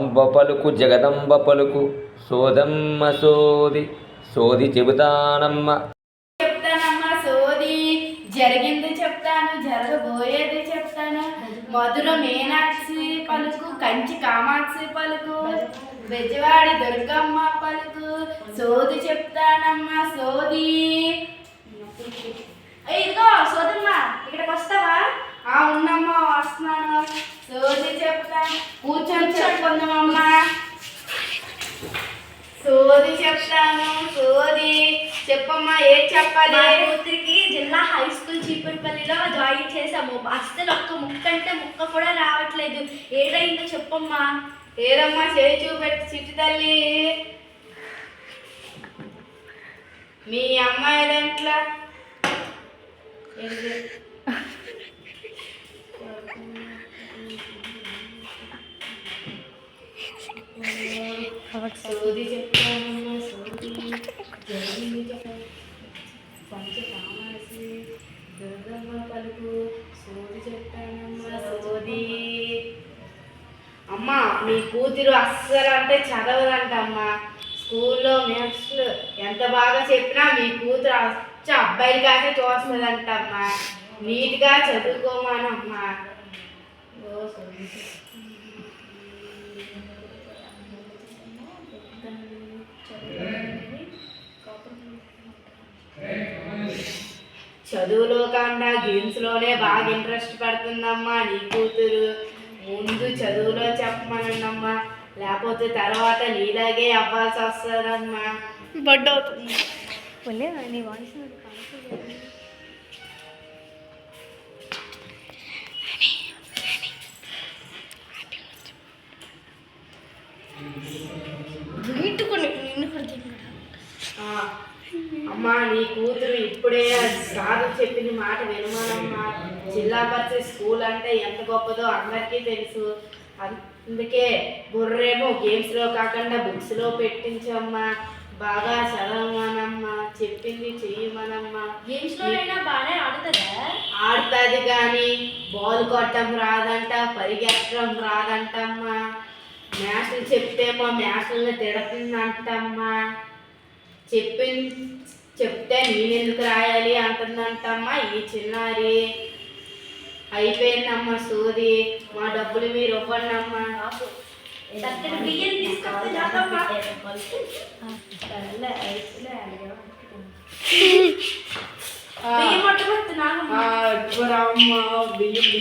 అంబ పలుకు జగదంబ పలుకు సోదమ్మ సోది సోది చెబుతానమ్మ. చెప్తానమ్మా సోది జరిగింది చెప్తాను జరగబోయేది చెప్తాను. మధుర మీనాక్షి పలుకు కంచి కామాక్షి పలుకు బెజవాడి దుర్గమ్మ పలుకు సోది చెప్తానమ్మా సోది. ఇదిగో కూర్చొని చెప్పుకుందామమ్మా సోది చెప్తాను సోది. చెప్పమ్మా ఏం చెప్పాలి? కూతురికి జిల్లా హై స్కూల్ చీపురుపల్లిలో జాయిన్ చేసాము అస్సలు ఒక్క ముక్క అంటే ముక్క కూడా రావట్లేదు. ఏదైందో చెప్పమ్మా. ఏరమ్మా చేయి చూపెట్టి చిట్టి తల్లి. మీ అమ్మాయి దాంట్లో సోది చెప్తానమ్మా సోది జరిగింది చెప్పాలి పంచ కామాసి దుర్గమ్మ పలుకు సోది చెప్తానమ్మా సోది అమ్మా మీ కూతురు అస్సలు అంటే చదవదంట అమ్మా స్కూల్లో మ్యాథ్స్ ఎంత బాగా చెప్పినా మీ కూతురు అచ్చ అబ్బాయిలు కాకే చూస్తుందంట అమ్మా నీట్గా చదువుకోమానమ్మా. ఓ సోది. చదువులో కన్నా గేమ్స్లోనే బాగా ఇంట్రెస్ట్ పడుతుందమ్మా నీ కూతురు. ముందు చదువులో చెప్పమనండమ్మా. లేకపోతే తర్వాత నీలాగే అవ్వాల్సి వస్తుందమ్మా. బడ్ అవుతుంది. నిన్ను కూడా అమ్మా నీ కూతురు ఇప్పుడే సాధు చెప్పిన మాట వినమానమ్మా. జిల్లా పరిషత్ స్కూల్ అంటే ఎంత గొప్పదో అందరికీ తెలుసు. అందుకే బుర్రేమో గేమ్స్లో కాకుండా బుక్స్లో పెట్టించమ్మా. బాగా చదవమనమ్మా చెప్పింది చెయ్యమనమ్మా. గేమ్స్లోనైనా బాగానే ఆడుతుందా? ఆడుతుంది కానీ బాల్ కొట్టడం రాదంట పరిగెత్తడం రాదంటమ్మా. మ్యాథ్స్లు చెప్తేమో మ్యాథ్స్లను తిడుతుందంటమ్మా. చెప్పి చెప్తే నేనెందుకు రాయాలి అంటుందంటమ్మా ఈ చిన్నారి. అయిపోయిందమ్మా సోది మా డబ్బులు మీరు ఇవ్వరా అమ్మా, బియ్యం.